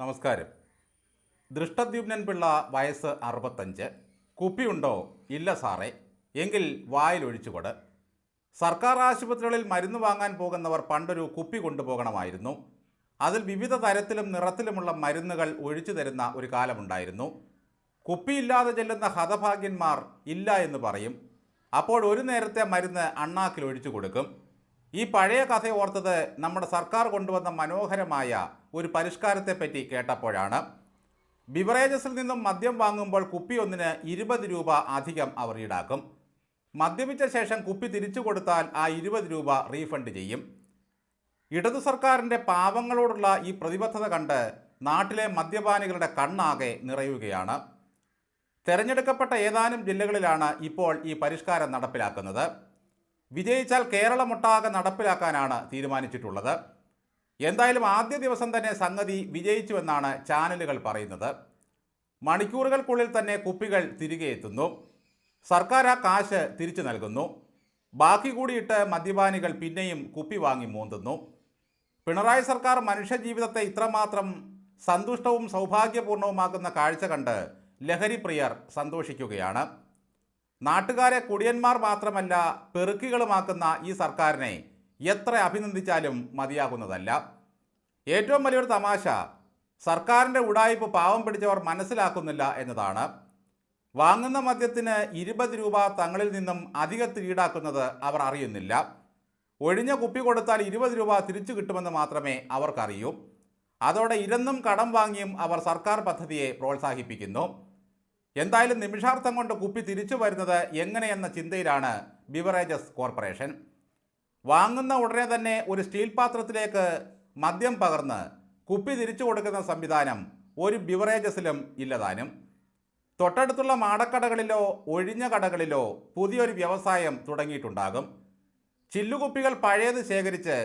നമസ്കാരം. ദൃഷ്ടദ്യുപ്നൻ പിള്ള വയസ്സ് അറുപത്തഞ്ച്. കുപ്പിയുണ്ടോ? ഇല്ല സാറേ. എങ്കിൽ വായിലൊഴിച്ചുകൊട്. സർക്കാർ ആശുപത്രികളിൽ മരുന്ന് വാങ്ങാൻ പോകുന്നവർ പണ്ടൊരു കുപ്പി കൊണ്ടുപോകണമായിരുന്നു. അതിൽ വിവിധ തരത്തിലും നിറത്തിലുമുള്ള മരുന്നുകൾ ഒഴിച്ചു തരുന്ന ഒരു കാലമുണ്ടായിരുന്നു. കുപ്പിയില്ലാതെ ചെല്ലുന്ന ഹതഭാഗ്യന്മാർ ഇല്ല എന്ന് പറയും. അപ്പോൾ ഒരു നേരത്തെ മരുന്ന് അണ്ണാക്കിൽ ഒഴിച്ചു കൊടുക്കും. ഈ പഴയ കഥ ഓർത്തത് നമ്മുടെ സർക്കാർ കൊണ്ടുവന്ന മനോഹരമായ ഒരു പരിഷ്കാരത്തെപ്പറ്റി കേട്ടപ്പോഴാണ്. ബിവറേജസിൽ നിന്നും മദ്യം വാങ്ങുമ്പോൾ കുപ്പി ഒന്നിന് ഇരുപത് രൂപ അധികം അവർ ഈടാക്കും. മദ്യപിച്ച ശേഷം കുപ്പി തിരിച്ചു കൊടുത്താൽ ആ ഇരുപത് രൂപ റീഫണ്ട് ചെയ്യും. ഇടതു സർക്കാരിന്റെ പാവങ്ങളോടുള്ള ഈ പ്രതിബദ്ധത കണ്ട് നാട്ടിലെ മദ്യപാനികളുടെ കണ്ണാകെ നിറയുകയാണ്. തെരഞ്ഞെടുക്കപ്പെട്ട ഏതാനും ജില്ലകളിലാണ് ഇപ്പോൾ ഈ പരിഷ്കാരം നടപ്പിലാക്കുന്നത്. വിജയിച്ചാൽ കേരളമൊട്ടാകെ നടപ്പിലാക്കാനാണ് തീരുമാനിച്ചിട്ടുള്ളത്. എന്തായാലും ആദ്യ ദിവസം തന്നെ സംഗതി വിജയിച്ചുവെന്നാണ് ചാനലുകൾ പറയുന്നത്. മണിക്കൂറുകൾക്കുള്ളിൽ തന്നെ കുപ്പികൾ തിരികെ എത്തുന്നു. സർക്കാർ ആ കാശ് തിരിച്ചു നൽകുന്നു. ബാക്കി കൂടിയിട്ട് മദ്യപാനികൾ പിന്നെയും കുപ്പി വാങ്ങി മൂന്തുന്നു. പിണറായി സർക്കാർ മനുഷ്യജീവിതത്തെ ഇത്രമാത്രം സന്തുഷ്ടവും സൗഭാഗ്യപൂർണവുമാക്കുന്ന കാഴ്ച കണ്ട് ലഹരിപ്രിയർ സന്തോഷിക്കുകയാണ്. നാട്ടുകാരെ കുടിയന്മാർ മാത്രമല്ല പെറുക്കികളുമാക്കുന്ന ഈ സർക്കാരിനെ എത്ര അഭിനന്ദിച്ചാലും മതിയാകുന്നതല്ല. ഏറ്റവും വലിയൊരു തമാശ സർക്കാരിന്റെ ഉടായ്പ് പാവം പിടിച്ചവർ മനസ്സിലാക്കുന്നില്ല എന്നതാണ്. വാങ്ങുന്ന മദ്യത്തിന് ഇരുപത് രൂപ തങ്ങളിൽ നിന്നും അധികത്തിൽ ഈടാക്കുന്നത് അവർ അറിയുന്നില്ല. ഒഴിഞ്ഞ കുപ്പി കൊടുത്താൽ ഇരുപത് രൂപ തിരിച്ചു കിട്ടുമെന്ന് മാത്രമേ അവർക്കറിയൂ. അതോടെ ഇരന്നും കടം വാങ്ങിയും അവർ സർക്കാർ പദ്ധതിയെ പ്രോത്സാഹിപ്പിക്കുന്നു. എന്തായാലും നിമിഷാർത്ഥം കൊണ്ട് കുപ്പി തിരിച്ചു വരുന്നത് എങ്ങനെയെന്ന ചിന്തയിലാണ് ബിവറേജസ് കോർപ്പറേഷൻ. വാങ്ങുന്ന ഉടനെ തന്നെ ഒരു സ്റ്റീൽ പാത്രത്തിലേക്ക് മദ്യം പകർന്ന് കുപ്പി തിരിച്ചു കൊടുക്കുന്ന സംവിധാനം ഒരു ബിവറേജസിലും ഇല്ലതാനും. തൊട്ടടുത്തുള്ള മാടക്കടകളിലോ ഒഴിഞ്ഞ കടകളിലോ പുതിയൊരു വ്യവസായം തുടങ്ങിയിട്ടുണ്ടാകും. ചില്ലുകുപ്പികൾ പഴയത് ശേഖരിച്ച്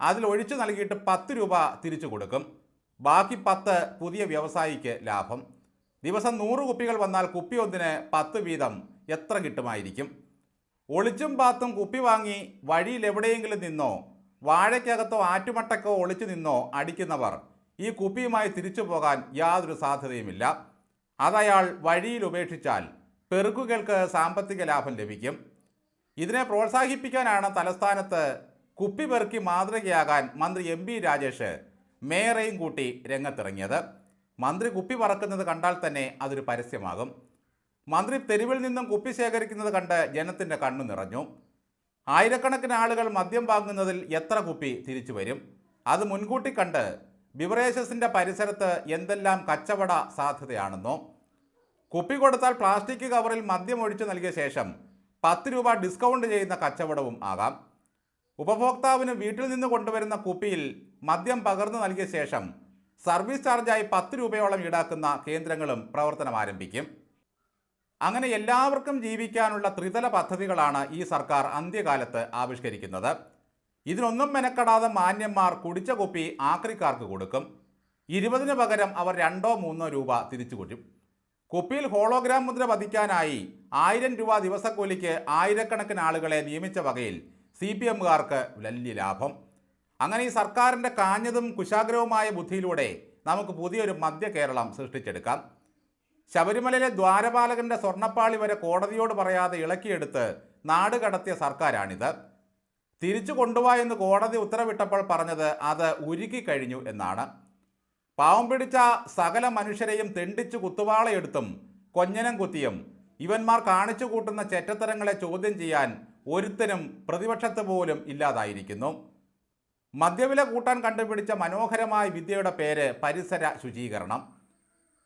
അതിൽ ഒഴിച്ചു നൽകിയിട്ട് പത്ത് രൂപ തിരിച്ചു കൊടുക്കും. ബാക്കി പത്ത് പുതിയ വ്യവസായിക്ക് ലാഭം. ദിവസം നൂറ് കുപ്പികൾ വന്നാൽ കുപ്പി ഒന്നിന് പത്ത് വീതം എത്ര കിട്ടുമായിരിക്കും? ഒളിച്ചും പാത്തും കുപ്പി വാങ്ങി വഴിയിൽ എവിടെയെങ്കിലും നിന്നോ വാഴയ്ക്കകത്തോ ആറ്റുമട്ടക്കോ ഒളിച്ചു നിന്നോ അടിക്കുന്നവർ ഈ കുപ്പിയുമായി തിരിച്ചു പോകാൻ യാതൊരു സാധ്യതയുമില്ല. അതയാൾ വഴിയിൽ ഉപേക്ഷിച്ചാൽ പെറുക്കുകൾക്ക് സാമ്പത്തിക ലാഭം ലഭിക്കും. ഇതിനെ പ്രോത്സാഹിപ്പിക്കാനാണ് തലസ്ഥാനത്ത് കുപ്പി പെറുക്കി മാതൃകയാകാൻ മന്ത്രി എം രാജേഷ് മേയറേയും കൂട്ടി രംഗത്തിറങ്ങിയത്. മന്ത്രി കുപ്പി പറക്കുന്നത് കണ്ടാൽ തന്നെ അതൊരു പരസ്യമാകും. മന്ത്രി തെരുവിൽ നിന്നും കുപ്പി ശേഖരിക്കുന്നത് കണ്ട് ജനത്തിന്റെ കണ്ണു നിറഞ്ഞു. ആയിരക്കണക്കിന് ആളുകൾ മദ്യം വാങ്ങുന്നതിൽ എത്ര കുപ്പി തിരിച്ചു വരും? അത് മുൻകൂട്ടി കണ്ട് ബിവറേജസിന്റെ പരിസരത്ത് എന്തെല്ലാം കച്ചവട സാധ്യതയാണെന്നോ? കുപ്പി കൊടുത്താൽ പ്ലാസ്റ്റിക് കവറിൽ മദ്യം ഒഴിച്ചു നൽകിയ ശേഷം പത്ത് രൂപ ഡിസ്കൗണ്ട് ചെയ്യുന്ന കച്ചവടവും ആകാം. ഉപഭോക്താവിന് വീട്ടിൽ നിന്ന് കൊണ്ടുവരുന്ന കുപ്പിയിൽ മദ്യം പകർന്നു നൽകിയ ശേഷം സർവീസ് ചാർജായി പത്ത് രൂപയോളം ഈടാക്കുന്ന കേന്ദ്രങ്ങളും പ്രവർത്തനം ആരംഭിക്കും. അങ്ങനെ എല്ലാവർക്കും ജീവിക്കാനുള്ള ത്രിതല പദ്ധതികളാണ് ഈ സർക്കാർ അന്ത്യകാലത്ത് ആവിഷ്കരിക്കുന്നത്. ഇതിനൊന്നും മെനക്കെടാതെ മാന്യന്മാർ കുടിച്ച കുപ്പി ആക്രിക്കാർക്ക് കൊടുക്കും. ഇരുപതിന് പകരം അവർ രണ്ടോ മൂന്നോ രൂപ തിരിച്ചു കൊടുക്കും കുപ്പിയിൽ ഹോളോഗ്രാം മുദ്ര പതിക്കാനായി ആയിരം രൂപ ദിവസക്കൂലിക്ക് ആയിരക്കണക്കിന് ആളുകളെ നിയമിച്ച വകയിൽ സി പി എമ്മുകാർക്ക് വലിയ ലാഭം. അങ്ങനെ ഈ സർക്കാരിന്റെ കാഞ്ഞതും കുശാഗ്രവുമായ ബുദ്ധിയിലൂടെ നമുക്ക് പുതിയൊരു മധ്യ കേരളം സൃഷ്ടിച്ചെടുക്കാം. ശബരിമലയിലെ ദ്വാരപാലകന്റെ സ്വർണപ്പാളി വരെ കോടതിയോട് പറയാതെ ഇളക്കിയെടുത്ത് നാട് കടത്തിയ സർക്കാരാണിത്. തിരിച്ചു കൊണ്ടുപോവാ എന്ന് കോടതി ഉത്തരവിട്ടപ്പോൾ പറഞ്ഞത് അത് ഉരുക്കി കഴിഞ്ഞു എന്നാണ്. പാവം പിടിച്ച സകല മനുഷ്യരെയും തെണ്ടിച്ചു കുത്തുവാളയെടുത്തും കൊഞ്ഞനം കുത്തിയും ഇവന്മാർ കാണിച്ചു കൂട്ടുന്ന ചെറ്റത്തരങ്ങളെ ചോദ്യം ചെയ്യാൻ ഒരുത്തനും പ്രതിപക്ഷത്ത് പോലും ഇല്ലാതായിരിക്കുന്നു. മദ്യവില കൂട്ടാൻ കണ്ടുപിടിച്ച മനോഹരമായ വിദ്യയുടെ പേര് പരിസര ശുചീകരണം.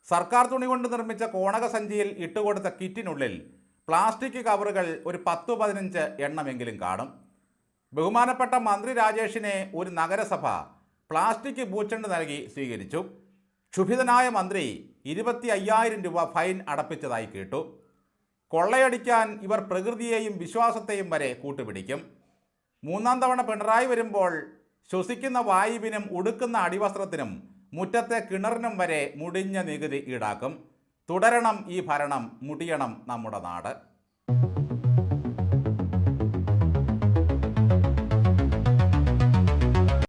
സർക്കാർ തുണി കൊണ്ട് നിർമ്മിച്ച കോണക സഞ്ചിയിൽ ഇട്ടുകൊടുത്ത കിറ്റിനുള്ളിൽ പ്ലാസ്റ്റിക് കവറുകൾ ഒരു പത്തു പതിനഞ്ച് എണ്ണമെങ്കിലും കാണും. ബഹുമാനപ്പെട്ട മന്ത്രി രാജേഷിനെ ഒരു നഗരസഭ പ്ലാസ്റ്റിക് പൂച്ചണ്ട് നൽകി സ്വീകരിച്ചു. ക്ഷുഭിതനായ മന്ത്രി ഇരുപത്തി അയ്യായിരം രൂപ ഫൈൻ അടപ്പിച്ചതായി കേട്ടു. കൊള്ളയടിക്കാൻ ഇവർ പ്രകൃതിയെയും വിശ്വാസത്തെയും വരെ കൂട്ടുപിടിക്കും. മൂന്നാം തവണ പിണറായി വരുമ്പോൾ ശ്വസിക്കുന്ന വായുവിനും ഉടുക്കുന്ന അടിവസ്ത്രത്തിനും മുറ്റത്തെ കിണറിനും വരെ മുടിഞ്ഞ നികുതി ഈടാക്കും. തുടരണം ഈ ഭരണം മുടിയണം നമ്മുടെ നാട്.